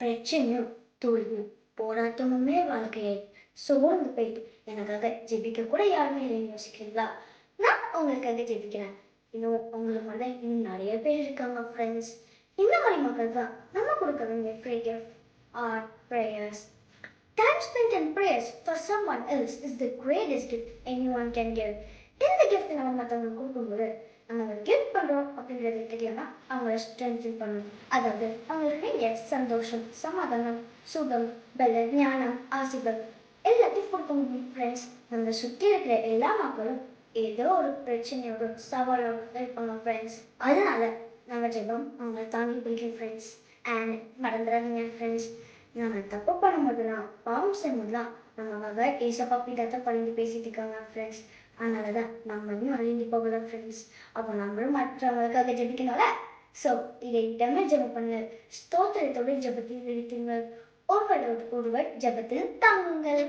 பிரச்சனையும் தோல்வியும் போராட்டமுமே வாழ்க்கையை சோர்ந்து போயிட்டு எனக்காக ஜெபிக்க கூட யாருமே இல்லைன்னு யோசிக்கிறீங்களா நான் உங்களுக்காக ஜெபிக்கிறேன். இன்னும் உங்களுக்கு மாதிரி இன்னும் நிறைய பேர் இருக்காங்க ஃப்ரெண்ட்ஸ் இந்த மாதிரி மக்கள் தான் நம்ம கொடுக்க வேண்டிய free gift are prayers Time spent in prayers for someone else is the greatest gift anyone can give. இந்த கிஃப்ட் நம்ம மற்ற கொடுக்கும்போது நம்ம ஒரு கிஃப்ட் பண்ணுறோம் அப்படின்றது ஸ்ட்ரென்தன் பண்ணணும் அதாவது அவங்களுக்கு சந்தோஷம் சமாதானம் சுகம் பல ஞானம் ஆசைகள் எல்லாத்தையும் கொடுக்க முடியும் ஃப்ரெண்ட்ஸ் நம்ம சுற்றி இருக்கிற எல்லா மக்களும் ஏதோ ஒரு பிரச்சனையோட சவாலோட இருப்பாங்க ஃப்ரெண்ட்ஸ் அதனால நம்ம ஜெபம் அவங்களை தாங்கி பிடிக்கும் ஃப்ரெண்ட்ஸ் அண்ட் மறந்துடாதீங்க ஃப்ரெண்ட்ஸ் நம்ம தப்பு பண்ணும்போதெல்லாம் பாவம் செய்யும்போதெல்லாம் நம்ம மக ஏசப்பா கிட்ட பழந்து பேசிட்டு இருக்காங்க ஃப்ரெண்ட்ஸ் அதனால தான் நம்மளும் அழிஞ்சு போகலாம் ஃப்ரெண்ட்ஸ் அப்போ நம்மளும் மற்றவங்களுக்காக ஜெபிக்கணும்ல ஸோ இதை இடமே ஜெபம் பண்ணு ஸ்தோத்திரத்தோடு ஜெபத்தில் நிறுத்துங்கள் ஒருவரோடு ஒருவர் ஜெபத்தில் தாங்குங்கள்.